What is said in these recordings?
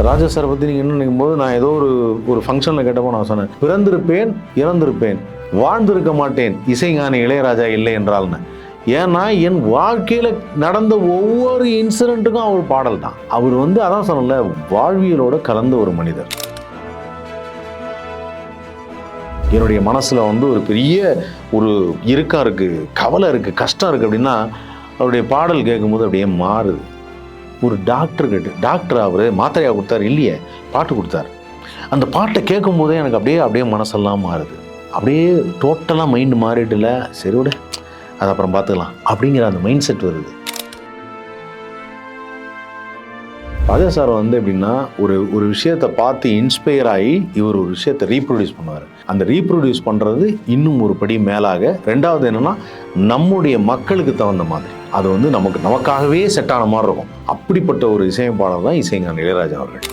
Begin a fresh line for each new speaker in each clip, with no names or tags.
ராஜா sir பற்றி நீங்கள் என்ன நினைக்கும் போது நான் ஏதோ ஒரு ஒரு ஃபங்க்ஷனில் கேட்டப்போ நான் சொன்னேன். பிறந்திருப்பேன் இறந்திருப்பேன் வாழ்ந்திருக்க மாட்டேன் இசைஞானி இளையராஜா இல்லை என்றால்னு ஏன்னா என் வாழ்க்கையில் நடந்த ஒவ்வொரு இன்சிடெண்ட்டுக்கும் அவர் பாடல் தான். அவர் வந்து அதான் சொன்னல வாழ்வியலோட கலந்த ஒரு மனிதர். என்னுடைய மனசில் வந்து ஒரு பெரிய ஒரு இருக்கா இருக்குது கவலை இருக்குது கஷ்டம் இருக்குது அப்படின்னா அவருடைய பாடல் கேட்கும்போது அப்படியே மாறுது. ஒரு டாக்டர் கிட்ட டாக்டர் அவர் மாத்திரையாக கொடுத்தாரு இல்லையே? பாட்டு கொடுத்தாரு. அந்த பாட்டை கேட்கும் போதே எனக்கு அப்படியே அப்படியே மனசெல்லாம் மாறுது. அப்படியே டோட்டலாக மைண்டு மாறிட்டுல சரி விட அது அப்புறம் பார்த்துக்கலாம் அப்படிங்கிற அந்த மைண்ட் செட் வருது. ராஜா சார் வந்து எப்படின்னா ஒரு ஒரு விஷயத்தை பார்த்து இன்ஸ்பயர் ஆகி இவர் ஒரு விஷயத்தை ரீப்ரொடியூஸ் பண்ணுவார். அந்த ரீப்ரொடியூஸ் பண்ணுறது இன்னும் ஒரு படி மேலாக. ரெண்டாவது என்னென்னா நம்முடைய மக்களுக்கு தகுந்த மாதிரி. அது வந்து நமக்கு நமக்காகவே செட்டான மாதிரி இருக்கும். அப்படிப்பட்ட ஒரு இசையமைப்பாளர் தான் இசைஞான இளையராஜா அவர்கள்.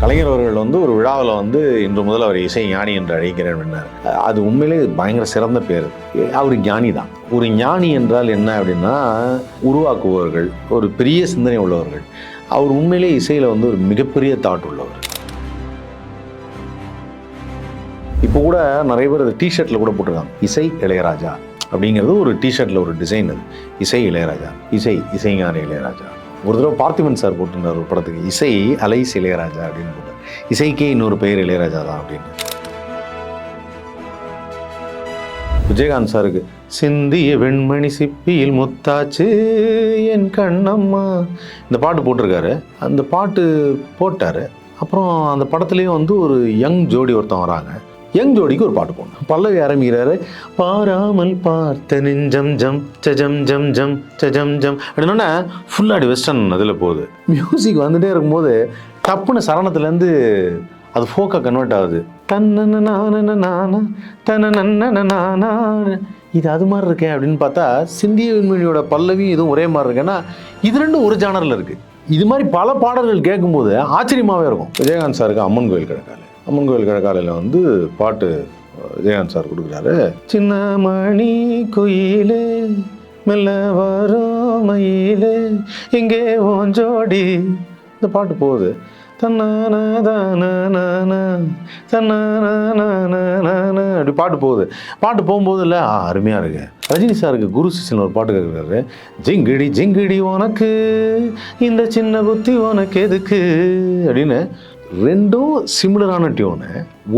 கலைஞர் அவர்கள் வந்து ஒரு விழாவில் வந்து இன்று முதல் அவர் இசை ஞானி என்று அழைக்கிறேன் அப்படின்னார் அது உண்மையிலே பயங்கர சிறந்த பேர். அவர் ஞானி தான். ஒரு ஞானி என்றால் என்ன அப்படின்னா உருவாக்குபவர்கள் ஒரு பெரிய சிந்தனை உள்ளவர்கள். அவர் உண்மையிலே இசையில் வந்து ஒரு மிகப்பெரிய தாட் உள்ளவர். இப்போ கூட நிறைய பேர் அது டிஷர்ட்டில் கூட போட்டிருக்காங்க. இசை இளையராஜா அப்படிங்கிறது ஒரு டிஷர்ட்டில் ஒரு டிசைன் அது. இசை இளையராஜா இசை இசைஞான இளையராஜா. ஒரு தடவை பார்த்திபன் சார் போட்டிருந்தார் ஒரு படத்துக்கு. இசை அலைஸ் இளையராஜா அப்படின்னு போட்டார். இசைக்கே இன்னொரு பெயர் இளையராஜா தான் அப்படின்னு. விஜயகாந்த் சாருக்கு சிந்திய வெண்மணி சிப்பியில் முத்தாச்சு என் கண்ணம்மா. இந்த பாட்டு போட்டிருக்காரு. அந்த பாட்டு போட்டார். அப்புறம் அந்த படத்துலேயும் வந்து ஒரு யங் ஜோடி ஒருத்தன் வராங்க. யங் ஜோடிக்கு ஒரு பாட்டு போடணும். பல்லவி ஆரம்பிக்கிறாரு பாராமல் பார்த்த நெஞ்சம் ஜம் சஜம் ஜம் ஜம் சஜம் ஜம் அப்படின்னா ஃபுல்லாடி வெஸ்டர்ன் அதில் போகுது. மியூசிக் வந்துட்டே இருக்கும்போது டப்புன்னு சரணத்துலேருந்து அது ஃபோக்காக கன்வெர்ட் ஆகுது. தன்னன நானா தன நானா இது அது மாதிரி இருக்கேன் அப்படின்னு பார்த்தா சிந்திய விண்மணியோட பல்லவியும் இதுவும் ஒரே மாதிரி இருக்கேன்னா இது ரெண்டும் ஒரு ஜானரில் இருக்குது இது மாதிரி பல பாடல்கள் கேட்கும்போது ஆச்சரியமாகவே இருக்கும் விஜயகாந்த் சாருக்கு அம்மன் கோயில் கிடக்காது அம்மன் கோயில் கிழக்காலையில் வந்து பாட்டு ஜெயான் சார் கொடுக்குறாரு. சின்ன மணி குயிலே மெல்ல வரும் இங்கே ஓஞ்சோடி இந்த பாட்டு போகுது. தன்னான அப்படி பாட்டு போகுது. பாட்டு போகும்போது இல்லை அருமையாக இருக்கு. ரஜினி சாருக்கு குரு சிஷன் ஒரு பாட்டு கேட்குறாரு ஜிங்கிடி ஜிங்கிடி உனக்கு இந்த சின்ன புத்தி உனக்கு எதுக்கு? அப்படின்னு ரெண்டும் சிமிலரான டியூனு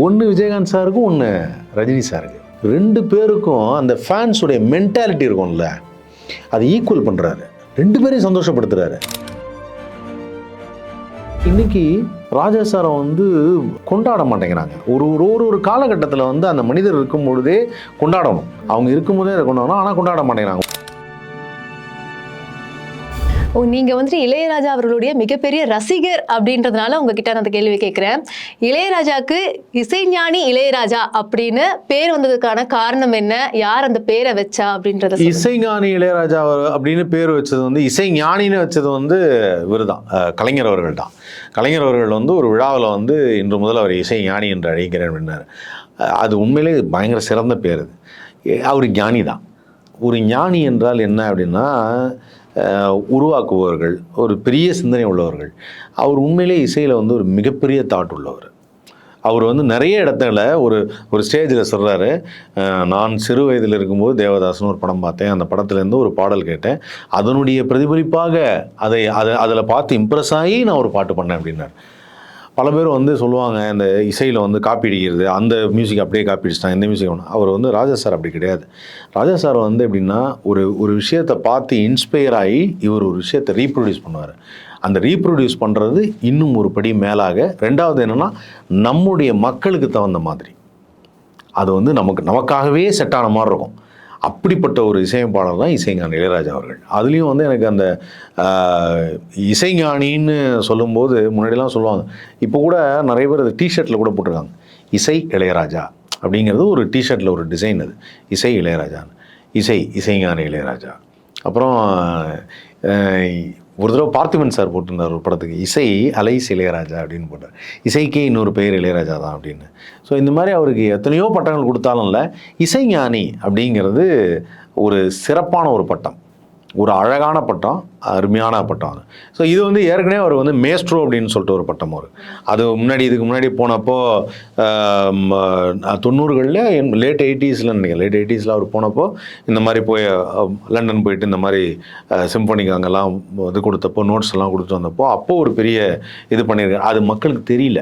ஒன்று விஜயகாந்த் சாருக்கும் ஒன்று ரஜினி சாருக்கு. ரெண்டு பேருக்கும் அந்த ஃபேன்ஸுடைய மென்டாலிட்டி இருக்கும்ல அதை ஈக்குவல் பண்ணுறாரு ரெண்டு பேரையும் சந்தோஷப்படுத்துறாரு. இன்னைக்கு ராஜா சாரை வந்து கொண்டாட மாட்டேங்கிறாங்க. ஒரு ஒரு ஒரு ஒரு காலகட்டத்தில் வந்து அந்த மனிதர் இருக்கும் பொழுதே கொண்டாடணும். அவங்க இருக்கும்போதே அதை கொண்டாடணும் ஆனால் கொண்டாட மாட்டேங்கிறாங்க.
ஓ நீங்கள் வந்துட்டு இளையராஜா அவர்களுடைய மிகப்பெரிய ரசிகர் அப்படின்றதுனால உங்ககிட்ட நான் அந்த கேள்வி கேட்குறேன். இளையராஜாக்கு இசைஞானி இளையராஜா அப்படின்னு பேர் வந்ததுக்கான காரணம் என்ன? யார் அந்த பேரை வச்சா அப்படின்றத
இசைஞானி இளையராஜா அவர் அப்படின்னு பேர் வச்சது வந்து இசைஞானின்னு வச்சது வந்து இவர் தான் கலைஞர் அவர்கள் தான். கலைஞர் அவர்கள் வந்து ஒரு விழாவில் வந்து இன்று முதல் அவர் இசை ஞானி என்று அழைக்கிறேன் அப்படின்னார் அது உண்மையிலே பயங்கர சிறந்த பேர் அது. அவர் ஞானி தான் ஒரு ஞானி என்றால் என்ன அப்படின்னா உருவாக்குபவர்கள் ஒரு பெரிய சிந்தனை உள்ளவர்கள். அவர் உண்மையிலே இசையில் வந்து ஒரு மிகப்பெரிய தாட் உள்ளவர். அவர் வந்து நிறைய இடத்துல ஒரு ஒரு ஸ்டேஜில் சொல்கிறாரு நான் சிறு வயதில் இருக்கும்போது தேவதாசன் ஒரு படம் பார்த்தேன். அந்த படத்துலேருந்து ஒரு பாடல் கேட்டேன். அதனுடைய பிரதிபலிப்பாக அதை அதை அதில் பார்த்து இம்ப்ரெஸ் ஆகி நான் ஒரு பாட்டு பண்ணேன் அப்படின்னார். பல பேர் வந்து சொல்லுவாங்க இந்த இசையில் வந்து காப்பி அடிக்கிறது அந்த மியூசிக் அப்படியே காப்பி அடிச்சிட்டாங்க இந்த மியூசிக் ஒன்று அவர் வந்து ராஜா சார் அப்படி கிடையாது. ராஜா சார் வந்து எப்படின்னா ஒரு ஒரு விஷயத்தை பார்த்து இன்ஸ்பயர் ஆகி இவர் ஒரு விஷயத்தை ரீப்ரொடியூஸ் பண்ணுவார். அந்த ரீப்ரொடியூஸ் பண்ணுறது இன்னும் ஒரு படி மேலாக. ரெண்டாவது என்னென்னா நம்முடைய மக்களுக்கு தகுந்த மாதிரி. அது வந்து நமக்கு நமக்காகவே செட்டான மாதிரி இருக்கும். அப்படிப்பட்ட ஒரு இசையமைப்பாளர் தான் இசைஞானி இளையராஜா அவர்கள். அதுலேயும் வந்து எனக்கு அந்த இசைஞானின்னு சொல்லும்போது முன்னாடிலாம் சொல்லுவாங்க. இப்போ கூட நிறைய பேர் அது டிஷர்ட்டில் கூட போட்டிருக்காங்க. இசை இளையராஜா அப்படிங்கிறது ஒரு டிஷர்ட்டில் ஒரு டிசைன் அது. இசை இளையராஜான்னு. இசை இசைஞானி இளையராஜா. அப்புறம் ஒரு தடவை பார்த்திபன் சார் போட்டிருந்தார் ஒரு படத்துக்கு இசை அலைஸ் இளையராஜா அப்படின்னு போட்டார். இசைக்கே இன்னொரு பெயர் இளையராஜா தான் அப்படின்னு. ஸோ இந்த மாதிரி அவருக்கு எத்தனையோ பட்டங்கள் கொடுத்தாலும் இல்லை இசைஞானி அப்படிங்கிறது ஒரு சிறப்பான ஒரு பட்டம். ஒரு அழகான பட்டம் அருமையான பட்டம் அது. ஸோ இது வந்து ஏற்கனவே அவர் வந்து மேஸ்ட்ரோ அப்படின்னு சொல்லிட்டு ஒரு பட்டம் வரும் அது முன்னாடி இதுக்கு முன்னாடி போனப்போ தொண்ணூறுகளில் லேட் எயிட்டிஸில் நினைக்கிறேன். லேட் எயிட்டிஸில் அவர் போனப்போ இந்த மாதிரி போய் லண்டன் போயிட்டு இந்த மாதிரி சிம்பனிக்கு அங்கெல்லாம் இது கொடுத்தப்போ நோட்ஸ் எல்லாம் கொடுத்து வந்தப்போ அப்போது ஒரு பெரிய இது பண்ணியிருக்காரு. அது மக்களுக்கு தெரியல.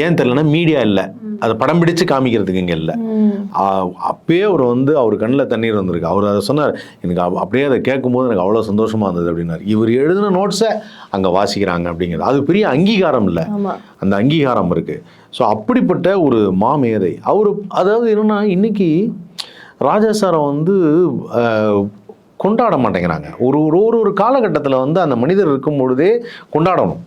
ஏன் தெரியலன்னா மீடியா இல்லை. அதை படம் பிடிச்சு காமிக்கிறதுக்கு இங்கே இல்லை. அப்பயே அவர் வந்து அவர் கண்ணில் தண்ணீர் வந்திருக்கு. அவர் அதை சொன்னார் எனக்கு அப்~ அப்படியே அதை கேட்கும்போது எனக்கு அவ்வளோ சந்தோஷமாக இருந்தது அப்படின்னார். இவர் எழுதின நோட்ஸை அங்கே வாசிக்கிறாங்க அப்படிங்கிறது. அது பெரிய அங்கீகாரம் இல்லை. அந்த அங்கீகாரம் இருக்குது ஸோ அப்படிப்பட்ட ஒரு மாமேதை. அவர் அதாவது என்னன்னா இன்னைக்கு ராஜா சாரை வந்து கொண்டாட மாட்டேங்கிறாங்க. ஒரு ஒரு ஒரு ஒரு காலகட்டத்தில் வந்து அந்த மனிதர் இருக்கும் பொழுதே கொண்டாடணும்.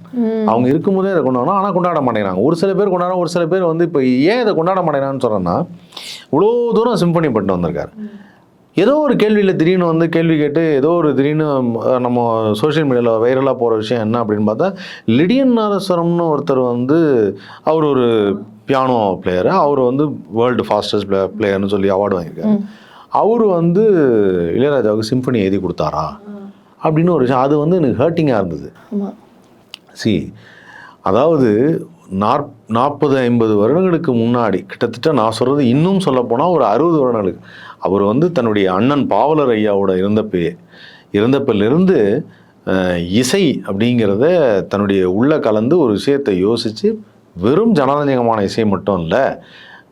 அவங்க இருக்கும்போதே அதை கொண்டாடணும். ஆனால் கொண்டாட மாட்டேங்கிறாங்க. ஒரு சில பேர் கொண்டாட ஒரு சில பேர் வந்து இப்போ ஏன் இதை கொண்டாட மாட்டேங்கிறான்னு சொல்கிறேன்னா இவ்வளோ தூரம் சிம்பனி பட்டு வந்திருக்காரு. ஏதோ ஒரு கேள்வியில் திடீர்னு வந்து கேள்வி கேட்டு ஏதோ ஒரு திடீர்னு நம்ம சோஷியல் மீடியாவில் வைரலாக போகிற விஷயம் என்ன அப்படின்னு பார்த்தா லிடியன் நாதஸ்வரம்னு ஒருத்தர் வந்து அவர் ஒரு பியானோ பிளேயரு அவர் வந்து வேர்ல்டு ஃபாஸ்டஸ்ட் பிளே பிளேயர்னு சொல்லி அவார்டு வாங்கியிருக்காரு. அவர் வந்து இளையராஜாவுக்கு சிம்பனி எழுதி கொடுத்தாரா? அப்படின்னு ஒரு விஷயம். அது வந்து எனக்கு ஹர்ட்டிங்காக இருந்தது. சி அதாவது நாற் நாற்பது ஐம்பது வருடங்களுக்கு முன்னாடி கிட்டத்தட்ட நான் சொல்கிறது இன்னும் சொல்லப்போனால் ஒரு அறுபது வருடங்களுக்கு. அவர் வந்து தன்னுடைய அண்ணன் பாவலர் ஐயாவோட இருந்தப்பே இருந்தப்பிலிருந்து இசை அப்படிங்கிறத தன்னுடைய உள்ள கலந்து ஒரு விஷயத்தை யோசித்து வெறும் ஜனரஞ்சகமான இசை மட்டும் இல்லை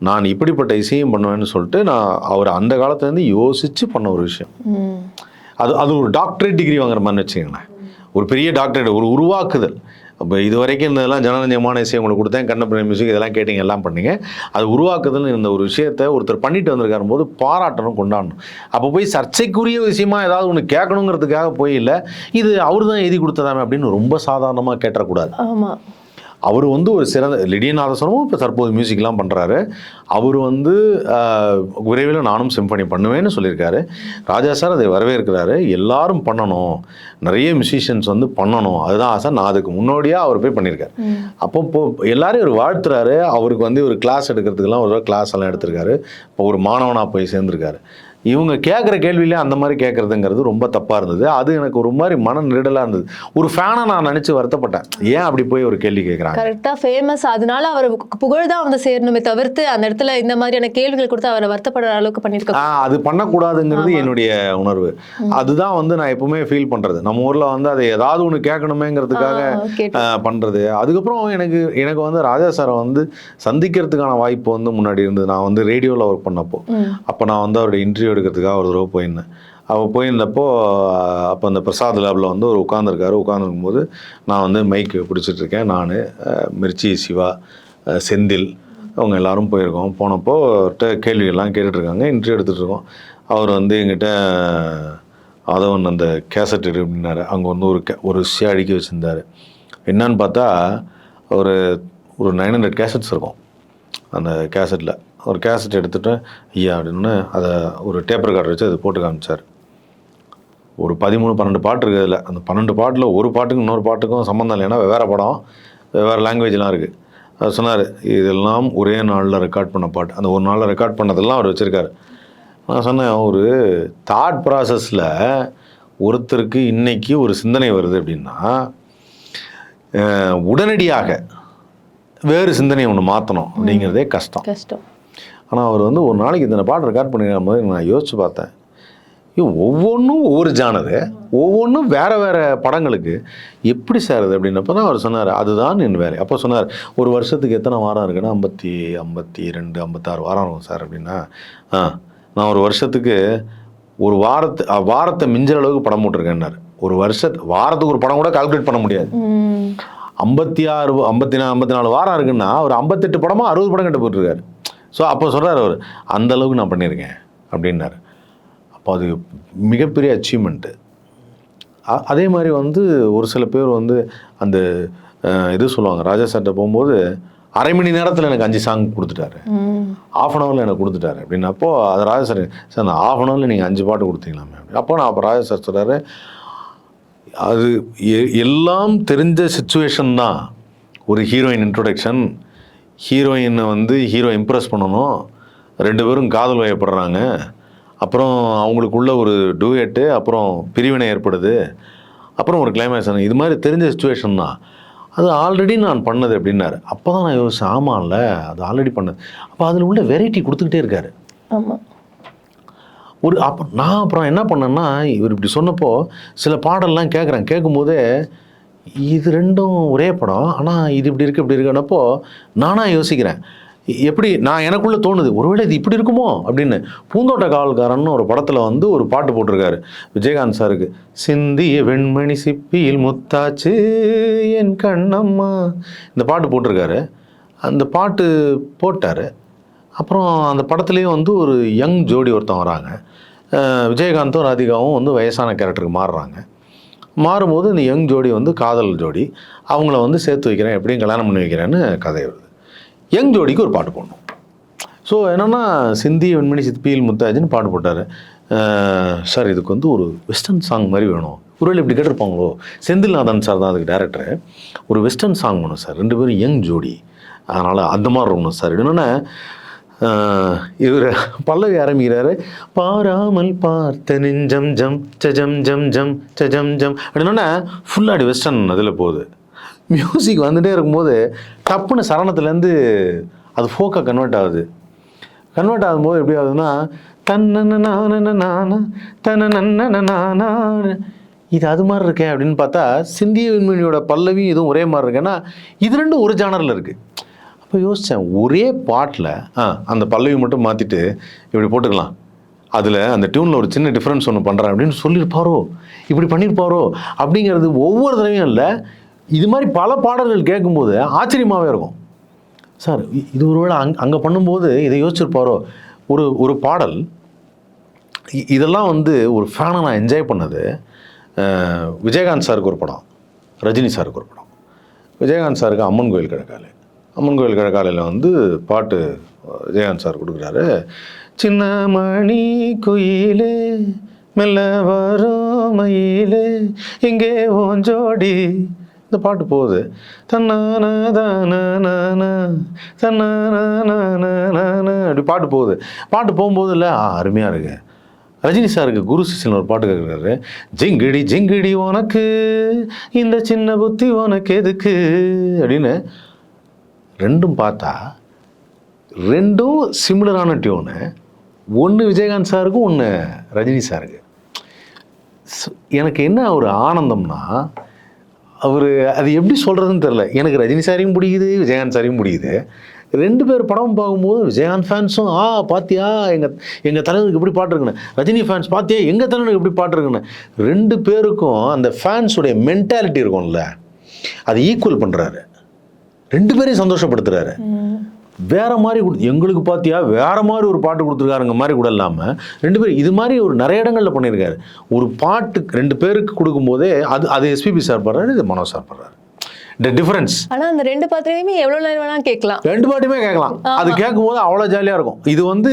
நான் இப்படிப்பட்ட இசையும் பண்ணுவேன்னு சொல்லிட்டு நான் அவர் அந்த காலத்துலேருந்து யோசித்து பண்ண ஒரு விஷயம். அது அது ஒரு டாக்டரேட் டிகிரி வாங்குற மாதிரி வச்சுக்கோங்களேன். ஒரு பெரிய டாக்டரேட் ஒரு உருவாக்குதல். அப்போ இது வரைக்கும் இந்த இதெல்லாம் ஜனரஞ்சமான இசை உங்களுக்கு கொடுத்தேன் கண்ணப்பிரணி மியூசிக் இதெல்லாம் கேட்டீங்க எல்லாம் பண்ணீங்க. அது உருவாக்குதல் இந்த ஒரு விஷயத்தை ஒருத்தர் பண்ணிட்டு வந்திருக்காரு போது பாராட்டணும் கொண்டாடணும். அப்போ போய் சர்ச்சைக்குரிய விஷயமா ஏதாவது ஒன்று கேட்கணுங்கிறதுக்காக போய் இல்லை இது அவர் தான் எழுதி கொடுத்ததாமே அப்படின்னு ரொம்ப சாதாரணமாக கேட்டக்கூடாது
ஆமா.
அவர் வந்து ஒரு சிறந்த லிடியன் நாதஸ்வரமும் இப்போ தற்போது மியூசிக்லாம் பண்ணுறாரு அவர் வந்து விரைவில் நானும் சிம்பனி பண்ணுவேன்னு சொல்லியிருக்காரு. ராஜா சார் அதை வரவேற்கிறாரு. எல்லாரும் பண்ணணும். நிறைய மியூசிஷியன்ஸ் வந்து பண்ணணும். அதுதான் ஆசை. நான் அதுக்கு முன்னோடியாக அவர் போய் பண்ணியிருக்காரு. அப்போ இப்போ எல்லாரையும் ஒரு வாழ்த்துறாரு. அவருக்கு வந்து ஒரு கிளாஸ் எடுக்கிறதுக்கெல்லாம் ஒரு கிளாஸ் எல்லாம் எடுத்திருக்காரு. இப்போ ஒரு மாணவனாக போய் சேர்ந்துருக்காரு. இவங்க கேட்குற கேள்வியிலே அந்த மாதிரி கேட்குறதுங்கிறது ரொம்ப தப்பாக இருந்தது. அது எனக்கு ஒரு மாதிரி மன நெருடலாக இருந்தது. ஒரு ஃபேனை நான் நினச்சி வருத்தப்பட்டேன். ஏன் அப்படி போய் ஒரு கேள்வி கேட்குறாங்க
கரெக்டா ஃபேமஸ் அதனால அவர் புகழ் தான் வந்து சேரணுமே தவிர்த்து அந்த இடத்துல இந்த மாதிரியான கேள்விகள் கொடுத்து அவரை வருத்தப்படுற அளவுக்கு பண்ணிருக்க
ஆ, அது பண்ணக்கூடாதுங்கிறது என்னுடைய உணர்வு. அதுதான் வந்து நான் எப்பவுமே ஃபீல் பண்ணுறது நம்ம ஊரில் வந்து அதை ஏதாவது ஒன்று கேட்கணுமேங்கிறதுக்காக பண்றது. அதுக்கப்புறம் எனக்கு எனக்கு வந்து ராஜா சாரை வந்து சந்திக்கிறதுக்கான வாய்ப்பு வந்து முன்னாடி இருந்தது. நான் வந்து ரேடியோவில் ஒர்க் பண்ணப்போ. அப்போ நான் வந்து அவருடைய இன்டர்வியூ எடுக்கிறதுக்காக ஒரு தடவை போயிருந்தேன். அவள் போயிருந்தப்போ அப்போ அந்த பிரசாத் லேபில் வந்து ஒரு உட்காந்துருக்காரு உட்காந்துருக்கும்போது நான் வந்து மைக்கு பிடிச்சிட்ருக்கேன் நான் மிர்ச்சி சிவா செந்தில் அவங்க எல்லாரும் போயிருக்கோம். போனப்போ அவர்கிட்ட கேள்விகள்லாம் கேட்டுட்ருக்காங்க. எடுத்துகிட்டு எடுத்துகிட்ருக்கோம் அவர் வந்து எங்கிட்ட அதவன் அந்த கேசட் எடு அப்படின்னாரு. அங்கே வந்து ஒரு கே ஒரு விஷயம் அடுக்கி வச்சுருந்தாரு. என்னன்னு பார்த்தா ஒரு ஒரு நைன் ஹண்ட்ரட் கேசட்ஸ் இருக்கும். அந்த கேசட்டில் ஒரு கேசட் எடுத்துகிட்டு ஐயா அப்படின்னு அதை ஒரு டேப்பர் கார்டு வச்சு அதை போட்டு காமிச்சார். ஒரு பதிமூணு பன்னெண்டு பாட்டு இருக்குது அதில். அந்த பன்னெண்டு பாட்டில் ஒரு பாட்டுக்கும் இன்னொரு பாட்டுக்கும் சம்மந்தம் இல்லைன்னா வெவ்வேறு படம் வெவ்வேறு லாங்குவேஜ்லாம் இருக்குது அவர் சொன்னார் இதெல்லாம் ஒரே நாளில் ரெக்கார்ட் பண்ண பாட்டு. அந்த ஒரு நாளில் ரெக்கார்ட் பண்ணதெல்லாம் அவர் வச்சுருக்காரு. நான் சொன்னேன் ஒரு தாட் ப்ராசஸில் ஒருத்தருக்கு இன்றைக்கி ஒரு சிந்தனை வருது அப்படின்னா உடனடியாக வேறு சிந்தனையை ஒன்று மாற்றணும் அப்படிங்கிறதே கஷ்டம்.
கஷ்டம்.
ஆனால் அவர் வந்து ஒரு நாளைக்கு இத்தனை பாட்டு ரெக்கார்ட் பண்ணிருக்கும் போது நான் யோசிச்சு பார்த்தேன். ஒவ்வொன்றும் ஒவ்வொரு ஜானரு ஒவ்வொன்றும் வேறு வேறு படங்களுக்கு எப்படி சார் அது அப்படின்னப்போ தான் அவர் சொன்னார். அதுதான் என் வேலை. அப்போ சொன்னார் ஒரு வருஷத்துக்கு எத்தனை வாரம் இருக்குன்னா ஐம்பத்தி ஐம்பத்தி ரெண்டு ஐம்பத்தாறு வாரம் இருக்கும் சார் அப்படின்னா ஆ நான் ஒரு வருஷத்துக்கு ஒரு வாரத்து வாரத்தை மிஞ்சுற அளவுக்கு படம் போட்டிருக்கேன்னாரு. ஒரு வருஷத்து வாரத்துக்கு ஒரு படம் கூட கால்குலேட் பண்ண முடியாது. ஐம்பத்தி ஆறு ஐம்பத்தி நாலு ஐம்பத்தி நாலு வாரம் இருக்குன்னா ஒரு ஐம்பத்தெட்டு படமா அறுபது படம் கட்ட போட்டிருக்காரு. ஸோ அப்போ சொல்கிறார் அவர் அந்த அளவுக்கு நான் பண்ணியிருக்கேன் அப்படின்னாரு. அப்போ அது மிகப்பெரிய அச்சீவ்மெண்ட்டு அதே மாதிரி வந்து ஒரு சில பேர் வந்து அந்த இது சொல்லுவாங்க ராஜா சார்ட்ட போகும்போது அரை மணி நேரத்தில் எனக்கு அஞ்சு சாங் கொடுத்துட்டாரு. ஆஃப் அன் ஹவரில் எனக்கு கொடுத்துட்டாரு. அப்படின்னப்போ அது ராஜா சார் சார் நான் ஆஃப் அன் ஹவரில் நீங்கள் அஞ்சு பாட்டு கொடுத்தீங்களாமே அப்படி. அப்போ நான் அப்போ ராஜா சார் சொல்கிறாரு அது எல்லாம் தெரிஞ்ச சுச்சுவேஷன் தான். ஒரு ஹீரோயின் இன்ட்ரொடக்ஷன் ஹீரோயினை வந்து ஹீரோ இம்ப்ரெஸ் பண்ணணும். ரெண்டு பேரும் காதல் வயப்படுறாங்க. அப்புறம் அவங்களுக்குள்ள ஒரு டூயட்டு அப்புறம் பிரிவினை ஏற்படுது. அப்புறம் ஒரு கிளைமேக்ஸ் இது மாதிரி தெரிஞ்ச சுச்சுவேஷன் தான். அது ஆல்ரெடி நான் பண்ணது அப்படின்னாரு. அப்போ தான் நான் யோசிச்சேன் ஆமாம்ல அது ஆல்ரெடி பண்ணது. அப்போ அதில் உள்ள வெரைட்டி கொடுத்துக்கிட்டே இருக்காரு.
ஆமா.
ஒரு அப்போ நான் அப்புறம் என்ன பண்ணேன்னா இவர் இப்படி சொன்னப்போ சில பாடல்லாம் கேட்குறேன் கேட்கும்போதே இது ரெண்டும் ஒரே படம். ஆனால் இது இப்படி இருக்கு இப்படி இருக்குன்னப்போ நானாக யோசிக்கிறேன். எப்படி நான் எனக்குள்ளே தோணுது ஒருவேளை இது இப்படி இருக்குமோ? அப்படின்னு. பூந்தோட்ட காவல்காரன் ஒரு படத்தில் வந்து ஒரு பாட்டு போட்டிருக்காரு விஜயகாந்த் சாருக்கு. சிந்திய வெண்மணி சிப்பியில் முத்தாச்சு என் கண்ணம்மா. இந்த பாட்டு போட்டிருக்காரு. அந்த பாட்டு போட்டார். அப்புறம் அந்த படத்துலேயும் வந்து ஒரு யங் ஜோடி ஒருத்தன் வராங்க. விஜயகாந்தும் ராதிகாவும் வந்து வயசான கேரக்டருக்கு மாறுறாங்க. மாறும்போது இந்த யங் ஜோடி வந்து காதல் ஜோடி அவங்கள வந்து சேர்த்து வைக்கிறேன் எப்படியும் கல்யாணம் பண்ணி வைக்கிறேன்னு கதை வருது. யங் ஜோடிக்கு ஒரு பாட்டு போடணும். ஸோ என்னென்னா சிந்தி வெண்மணி சித்பியில் முத்தாஜின்னு பாட்டு போட்டார். சார் இதுக்கு வந்து ஒரு வெஸ்டர்ன் சாங் மாதிரி வேணும். ஒருவேளை இப்படி கேட்டிருப்பாங்களோ? செந்தில்நாதன் சார் தான் அதுக்கு டேரக்டர் ஒரு வெஸ்டர்ன் சாங் வேணும் சார். ரெண்டு பேரும் யங் ஜோடி. அதனால் அந்த மாதிரி இருக்கணும் சார். என்னென்னா இவர் பல்லவி ஆரம்பிக்கிறாரு. பாராமல் பார்த்த நெஞ்சம் ஜம் சஜம் ஜம் ஜம் சஜம் ஜம் அப்படின்னா ஃபுல்லாடி வெஸ்டர்ன் அதில் போகுது. மியூசிக் வந்துகிட்டே இருக்கும்போது டப்புன்னு சரணத்துலேருந்து அது ஃபோக்காக கன்வெர்ட் ஆகுது. கன்வெர்ட் ஆகும்போது எப்படி ஆகுதுன்னா தன்ன நான நானா இது அது மாதிரி இருக்கேன் அப்படின்னு பார்த்தா சிந்திய விண்மணியோட பல்லவியும் இதுவும் ஒரே மாதிரி இருக்கேன்னா இது ரெண்டும் ஒரு ஜானரில் இருக்குது அப்போ யோசித்தேன் ஒரே பாட்டில் ஆ அந்த பல்லவி மட்டும் மாற்றிட்டு இப்படி போட்டுக்கலாம். அதில் அந்த டியூனில் ஒரு சின்ன டிஃப்ரென்ஸ் ஒன்று பண்ணுறேன் அப்படின்னு சொல்லியிருப்பாரோ? இப்படி பண்ணியிருப்பாரோ? அப்படிங்கிறது ஒவ்வொரு தடவையும் இல்லை. இது மாதிரி பல பாடல்கள் கேட்கும்போது ஆச்சரியமாகவே இருக்கும். சார் இது ஒருவேளை அங் அங்கே பண்ணும்போது இதை யோசிச்சிருப்பாரோ? ஒரு ஒரு பாடல் இதெல்லாம் வந்து ஒரு ஃபேனை நான் என்ஜாய் பண்ணது விஜயகாந்த் சாருக்கு ஒரு படம் ரஜினி சாருக்கு ஒரு படம். விஜயகாந்த் சாருக்கு அம்மன் கோயில் கிழக்காலே அம்மன் கோயில் கிழக்காலையில் வந்து பாட்டு ஜெயான் சார் கொடுக்குறாரு. சின்ன மணி குயிலே மெல்ல வரும் மயிலே இங்கே ஓஞ்சோடி இந்த பாட்டு போகுது. தன்னான தன்னான அப்படி பாட்டு போகுது. பாட்டு போகும்போது இல்லை அருமையாக இருக்கு. ரஜினி சாருக்கு குரு சிஷ்யன் ஒரு பாட்டு கேட்குறாரு ஜிங்கிடி ஜிங்கிடி உனக்கு இந்த சின்ன புத்தி உனக்கு எதுக்கு? அப்படின்னு ரெண்டும் பார்த்தா ரெண்டும் சிமிலரான டியூனு ஒன்று விஜயகாந்த் சாருக்கும் ஒன்று ரஜினி சாருக்கு. எனக்கு என்ன ஒரு ஆனந்தம்னா அவர் அது எப்படி சொல்கிறதுன்னு தெரில எனக்கு ரஜினி சாரையும் பிடிக்குது விஜயகாந்த் சாரையும் பிடிக்குது. ரெண்டு பேர் படம் பார்க்கும்போது விஜயகாந்த் ஃபேன்ஸும் ஆ பாத்தியா எங்கள் எங்கள் தலைவருக்கு எப்படி பாட்டுருக்குன்னு ரஜினி ஃபேன்ஸ் பாத்தியா எங்கள் தலைவருக்கு எப்படி பாட்டுருக்குன்னு ரெண்டு பேருக்கும் அந்த ஃபேன்ஸுடைய மென்டாலிட்டி இருக்கும்ல அதை ஈக்குவல் பண்ணுறாரு ரெண்டு பேரையும் சந்தோஷப்படுத்துறாரு. வேற மாதிரி கொடு எங்களுக்கு பார்த்தியா வேற மாதிரி ஒரு பாட்டு கொடுத்துருக்காருங்க மாதிரி கூட இல்லாமல் ரெண்டு பேரும் இது மாதிரி ஒரு நிறைய இடங்களில் பண்ணியிருக்காரு. ஒரு பாட்டு ரெண்டு பேருக்கு கொடுக்கும்போதே அது அது எஸ்பிபி சார் பாடுறாரு இது மனோ சார் பாடுறாரு. இந்த டிஃபரன்ஸ்
ஆனா அந்த ரெண்டு பாத்திரமே எவ்வளவு நேரம் வேணா கேட்கலாம்.
ரெண்டு பாட்டுமே கேட்கலாம். அது கேட்கும்போது அவ்வளோ ஜாலியாக இருக்கும். இது வந்து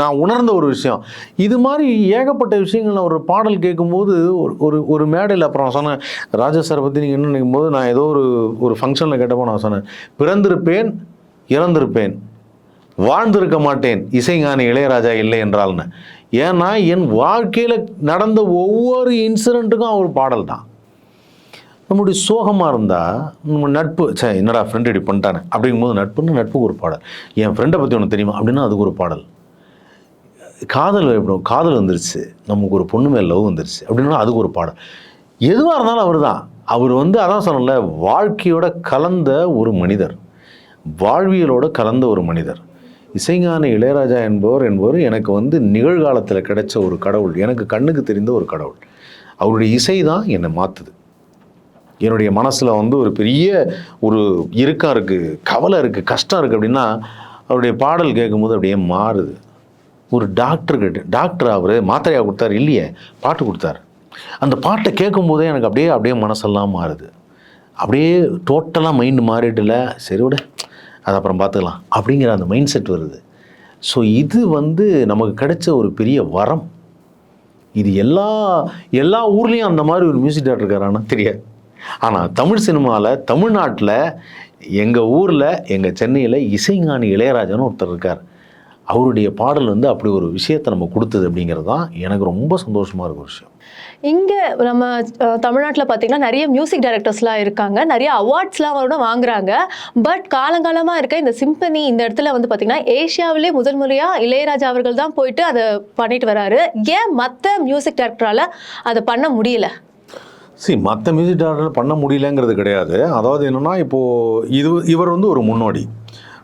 நான் உணர்ந்த ஒரு விஷயம். இது மாதிரி ஏகப்பட்ட விஷயங்கள் ஒரு பாடல் கேட்கும்போது ஒரு ஒரு ஒரு மேடையில் அப்புறம் சொன்னேன் ராஜா சாரை பற்றி நீங்கள் என்ன நினைக்கும் போது நான் ஏதோ ஒரு ஒரு ஃபங்க்ஷனில் கேட்டப்போ நான் சொன்னேன் பிறந்திருப்பேன் இறந்திருப்பேன் வாழ்ந்திருக்க மாட்டேன் இசைஞானி இளையராஜா இல்லை என்றால்னு ஏன்னா என் வாழ்க்கையில் நடந்த ஒவ்வொரு இன்சிடெண்ட்டுக்கும் அவர் பாடல் தான். நம்மளுடைய சோகமாக இருந்தால் நம்ம நட்பு சே என்னடா ஃப்ரெண்டு இப்படி பண்ணிட்டானே? அப்படிங்கும்போது நட்புன்னு நட்புக்கு ஒரு பாடல். என் ஃப்ரெண்டை பற்றி உனக்கு தெரியுமா? அப்படின்னா அதுக்கு ஒரு பாடல். காதல் எப்படி காதல் வந்துருச்சு. நமக்கு ஒரு பொண்ணு மேல் லவ் வந்துருச்சு. அப்படின்னா அதுக்கு ஒரு பாடல். எதுவாக இருந்தாலும் அவர் தான் அவர் வந்து அதான் சொன்னல வாழ்க்கையோட கலந்த ஒரு மனிதர். வாழ்வியலோட கலந்த ஒரு மனிதர். இசைஞான இளையராஜா என்பவர் என்பவர் எனக்கு வந்து நிகழ்காலத்தில் கிடைச்ச ஒரு கடவுள். எனக்கு கண்ணுக்கு தெரிந்த ஒரு கடவுள். அவருடைய இசை தான் என்னை மாற்றுது என்னுடைய மனசில் வந்து ஒரு பெரிய ஒரு இறுக்கம் இருக்குது கவலை இருக்குது கஷ்டம் இருக்குது அப்படின்னா அவருடைய பாடல் கேட்கும்போது அப்படியே மாறுது. ஒரு டாக்டர் கிட்ட டாக்டர் அவர் மாத்திரையாக கொடுத்தாரு? இல்லையே பாட்டு கொடுத்தாரு. அந்த பாட்டை கேட்கும்போதே எனக்கு அப்படியே அப்படியே மனசெல்லாம் மாறுது. அப்படியே டோட்டலாக மைண்டு மாறிடல சரி விட அது அப்புறம் பார்த்துக்கலாம் அப்படிங்கிற அந்த மைண்ட் செட் வருது. ஸோ இது வந்து நமக்கு கிடைச்ச ஒரு பெரிய வரம். இது எல்லா எல்லா ஊர்லேயும் அந்த மாதிரி ஒரு மியூசிக் டேரக்டர் இருக்காரான்னு தெரியாது. ஆனால் தமிழ் சினிமாவில் தமிழ்நாட்டில் எங்கள் ஊரில் எங்கள் சென்னையில் இசைஞானி இளையராஜன் ஒருத்தர் இருக்கார். அவருடைய பாடல் வந்து அப்படி ஒரு விஷயத்தை நம்ம கொடுத்தது அப்படிங்கிறது தான் எனக்கு ரொம்ப சந்தோஷமாக இருக்கும் விஷயம்.
இங்கே நம்ம தமிழ்நாட்டில் பார்த்தீங்கன்னா நிறைய மியூசிக் டைரக்டர்ஸ்லாம் இருக்காங்க. நிறைய அவார்ட்ஸ்லாம் கூட வாங்குறாங்க. பட் காலங்காலமாக இருக்க இந்த சிம்பனி இந்த இடத்துல வந்து பார்த்தீங்கன்னா ஏஷியாவிலே முதல் முறையாக இளையராஜா அவர்கள் தான் போயிட்டு அதை பண்ணிட்டு வராரு. ஏன் மற்ற மியூசிக் டைரக்டரால் அதை பண்ண முடியல?
சி மற்ற மியூசிக் டேரக்டர் பண்ண முடியலங்கிறது கிடையாது. அதாவது என்னென்னா இப்போது இது இவர் வந்து ஒரு முன்னோடி.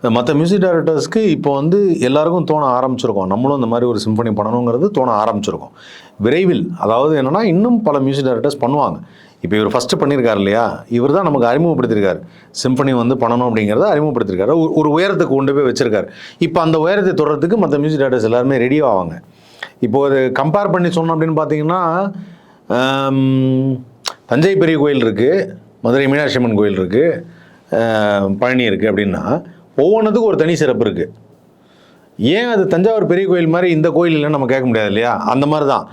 மற்ற மியூசிக் டைரக்டர்ஸ்க்கு இப்போ வந்து எல்லாருக்கும் தோண ஆரம்பிச்சிருக்கோம். நம்மளும் இந்த மாதிரி ஒரு சிம்பனி பண்ணணுங்கிறது தோண ஆரம்பிச்சிருக்கோம். விரைவில் அதாவது என்னென்னா இன்னும் பல மியூசிக் டைரக்டர்ஸ் பண்ணுவாங்க. இப்போ இவர் ஃபஸ்ட்டு பண்ணியிருக்காரு இல்லையா? இவர் தான் நமக்கு அறிமுகப்படுத்தியிருக்காரு சிம்பனி வந்து பண்ணணும் அப்படிங்கிறத அறிமுகப்படுத்தியிருக்காரு ஒரு- ஒரு உயரத்துக்கு கொண்டு போய் வச்சுருக்காரு. இப்போ அந்த உயரத்தை தொடர்றதுக்கு மற்ற மியூசிக் டைரக்டர்ஸ் எல்லாருமே ரெடி ஆவாங்க. இப்போ ஒரு கம்பேர் பண்ணி சொன்னோம் அப்படின்னு பார்த்தீங்கன்னா தஞ்சை பெரிய கோயில் இருக்குது மதுரை மீனாட்சி அம்மன் கோயில் இருக்குது பழனி இருக்குது அப்படின்னா ஒவ்வொன்றுத்துக்கும் ஒரு தனி சிறப்பு இருக்குது ஏன் அது தஞ்சாவூர் பெரிய கோயில் மாதிரி இந்த கோயில் இல்லைன்னு நம்ம கேட்க முடியாது இல்லையா? அந்த மாதிரி தான்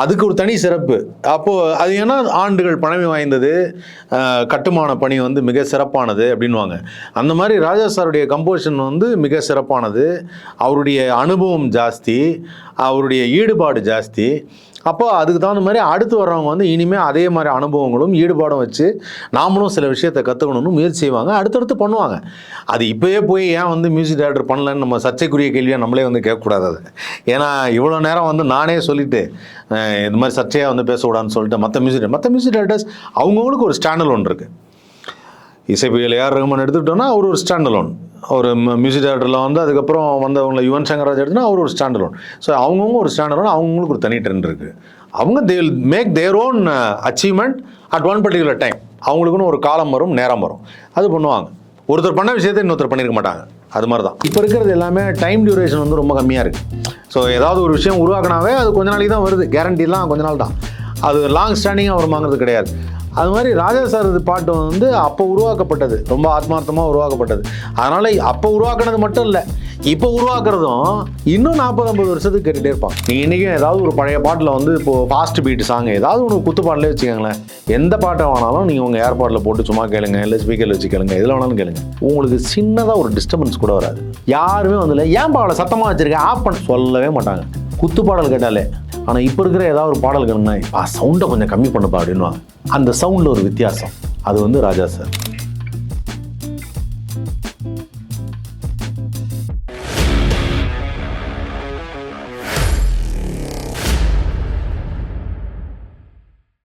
அதுக்கு ஒரு தனி சிறப்பு. அப்போது அது ஏன்னா ஆண்டுகள் பழமை வாய்ந்தது கட்டுமான பணி வந்து மிக சிறப்பானது அப்படின்வாங்க அந்த மாதிரி ராஜா சாருடைய கம்போசிஷன் வந்து மிக சிறப்பானது. அவருடைய அனுபவம் ஜாஸ்தி. அவருடைய ஈடுபாடு ஜாஸ்தி. அப்போ அதுக்கு தகுந்த மாதிரி அடுத்து வர்றவங்க வந்து இனிமேல் அதே மாதிரி அனுபவங்களும் ஈடுபாடும் வச்சு நாமளும் சில விஷயத்தை கற்றுக்கணும்னு முயற்சி செய்வாங்க. அடுத்தடுத்து பண்ணுவாங்க. அது இப்போயே போய் ஏன் வந்து மியூசிக் டைரக்டர் பண்ணலன்னு நம்ம சர்ச்சைக்குரிய கேள்வியாக நம்மளே வந்து கேட்கக்கூடாது அது. ஏன்னா இவ்வளோ நேரம் வந்து நானே சொல்லிட்டு இது மாதிரி சர்ச்சையாக வந்து பேசக்கூடாதுன்னு சொல்லிட்டு மற்ற மியூசிக் மற்ற மியூசிக் டைரக்டர்ஸ் அவங்கவுங்களுக்கு ஒரு ஸ்டாண்டல் ஒன்று இருக்குது இசைப்பியல் ஏஆர் ரகுமான் எடுத்துக்கிட்டோன்னா அவர் ஒரு ஸ்டாண்டல் ஒன்று ஒரு மியூசிக் டேரக்டரில் வந்து அதுக்கப்புறம் வந்தவங்கள யுவன் சங்கர் ராஜ் எடுத்துனா அவர் ஒரு ஸ்டாண்ட் லோன் ஸோ அவங்கவுங்க ஒரு ஸ்டாண்ட் லோன் அவங்களுக்கு ஒரு தனி ட்ரெண்ட் இருக்குது அவங்க they will make their own achievement at one particular time அவங்களுக்குன்னு ஒரு காலம் வரும் நேரம் வரும். அது பண்ணுவாங்க. ஒருத்தர் பண்ண விஷயத்தை இன்னொருத்தர் பண்ணியிருக்க மாட்டாங்க. அது மாதிரி தான். இப்போ இருக்கிறது எல்லாமே டைம் டியூரேஷன் வந்து ரொம்ப கம்மியாக இருக்குது ஸோ ஏதாவது ஒரு விஷயம் உருவாக்கினாவே அது கொஞ்ச நாளைக்கு தான் வருது. கேரண்டிலாம் கொஞ்ச நாள் தான். அது லாங் ஸ்டாண்டிங்காக வருமாங்கிறது கிடையாது. அது மாதிரி ராஜா சார் பாட்டு வந்து அப்போ உருவாக்கப்பட்டது. ரொம்ப ஆத்மார்த்தமாக உருவாக்கப்பட்டது. அதனால் அப்போ உருவாக்குனது மட்டும் இல்லை இப்போ உருவாக்குறதும் இன்னும் நாற்பது ஐம்பது வருஷத்துக்கு கேட்டுகிட்டே இருப்பாங்க நீங்கள் இன்றைக்கும் ஏதாவது ஒரு பழைய பாட்டில் வந்து இப்போது ஃபாஸ்ட் பீட் சாங் ஏதாவது ஒன்று குத்து பாட்டிலே வச்சுக்கோங்களேன். எந்த பாட்டை வேணாலும் நீங்கள் உங்கள் ஏர்பாட்டில் போட்டு சும்மா கேளுங்க இல்லை ஸ்பீக்கரில் வச்சு கேளுங்க எதில் வேணாலும் கேளுங்க. உங்களுக்கு சின்னதாக ஒரு டிஸ்டர்பன்ஸ் கூட வராது. யாருமே வந்து ஏன் பாவலை சத்தமாக வச்சுருக்கேன் ஆஃப் பண்ண சொல்லவே மாட்டாங்க. குத்து பாடல் கேட்டாலே ஆனால் இப்போ இருக்கிற ஏதாவது ஒரு பாடல் கேளுங்கன்னா சவுண்டை கொஞ்சம் கம்மி பண்ணப்பா அப்படின்வாங்க அந்த சவுண்டில் ஒரு வித்தியாசம். அது வந்து ராஜா சார்.